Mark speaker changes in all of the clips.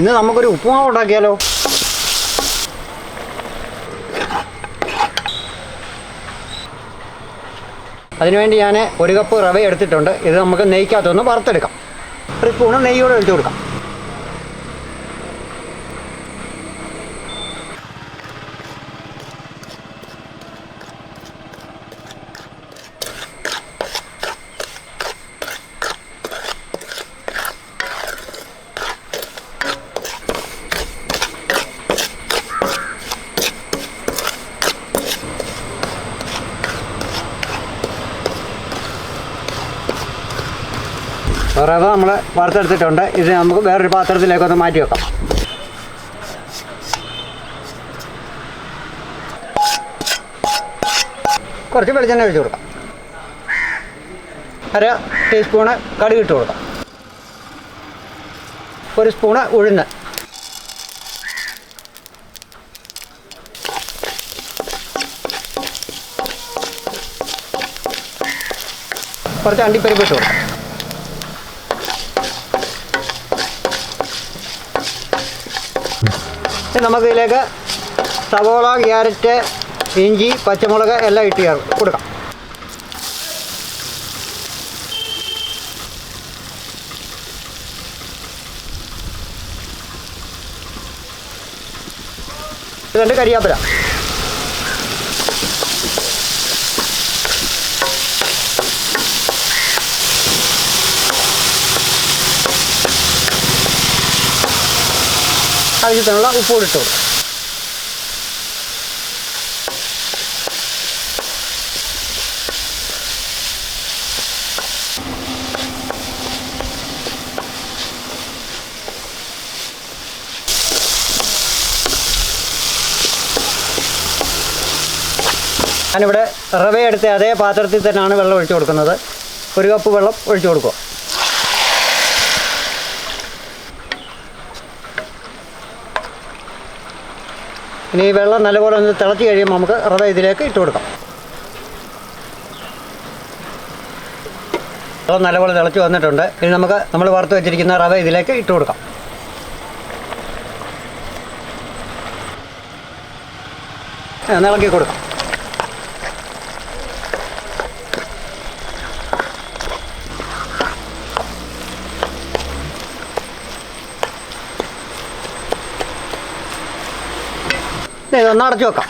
Speaker 1: ഇന്ന് നമുക്കൊരു ഉപ്പുമാവ് ഉണ്ടാക്കിയാലോ? അതിനുവേണ്ടി ഞാൻ ഒരു കപ്പ് റവ എടുത്തിട്ടുണ്ട്. ഇത് നമുക്ക് നെയ്ക്കകത്തൊന്ന് വറുത്തെടുക്കാം. ഒരു സ്പൂണ് നെയ്യോടെ ഒഴിച്ചു കൊടുക്കാം. റവ നമ്മൾ വറുത്തെടുത്തിട്ടുണ്ട് ഇത് നമുക്ക് വേറൊരു പാത്രത്തിലേക്കൊന്ന് മാറ്റി വെക്കാം. കുറച്ച് വെളിച്ചെണ്ണ ഒഴിച്ച് കൊടുക്കാം. അര ടീസ്പൂണ് കടുക് ഇട്ട് കൊടുക്കാം. ഒരു സ്പൂണ് ഉഴുന്ന്. കുറച്ച് അണ്ടിപ്പരിപ്പ് ഇട്ട് കൊടുക്കാം. ഇനി നമുക്ക് ഇതിലേക്ക് സവോള ക്യാരറ്റ് ഇഞ്ചി പച്ചമുളക് എല്ലാം ഇട്ട് കൊടുക്കാം. രണ്ട് കരിയാപ്പില. ആവശ്യത്തിനുള്ള ഉപ്പ് ഇട്ട് ഞാനിവിടെ റവ എടുത്ത അതേ പാത്രത്തിൽ തന്നെയാണ് വെള്ളം ഒഴിച്ചു കൊടുക്കുന്നത്. ഒരു കപ്പ് വെള്ളം ഒഴിച്ചു കൊടുക്കുക. ഇനി ഈ വെള്ളം നല്ലപോലെ ഒന്ന് തിളച്ച് കഴിയുമ്പോൾ നമുക്ക് റവ ഇതിലേക്ക് ഇട്ട് കൊടുക്കാം. വെള്ളം നല്ലപോലെ തിളച്ച് വന്നിട്ടുണ്ട്. ഇനി നമുക്ക് നമ്മൾ വറുത്ത് വെച്ചിരിക്കുന്ന റവ ഇതിലേക്ക് ഇട്ട് കൊടുക്കാം. ഇളക്കി കൊടുക്കാം. ഇനി ഒന്ന് അടച്ചു വെക്കാം.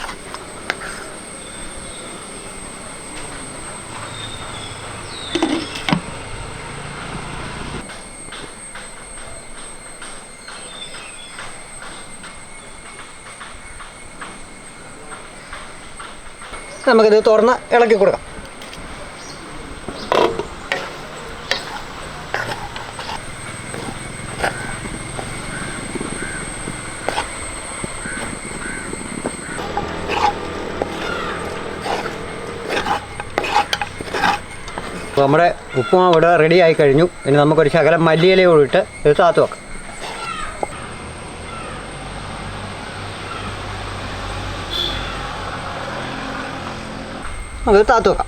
Speaker 1: നമുക്കിത് തുറന്ന് ഇളക്കി കൊടുക്കാം. നമ്മുടെ ഉപ്പുമാവ് ഇവിടെ റെഡി ആയി കഴിഞ്ഞു. ഇനി നമുക്കൊരു ശകലം മല്ലിയില കൂടി ഇട്ട് ഇത് താത്തു വെക്കാം. നമുക്ക് താത്തു വെക്കാം.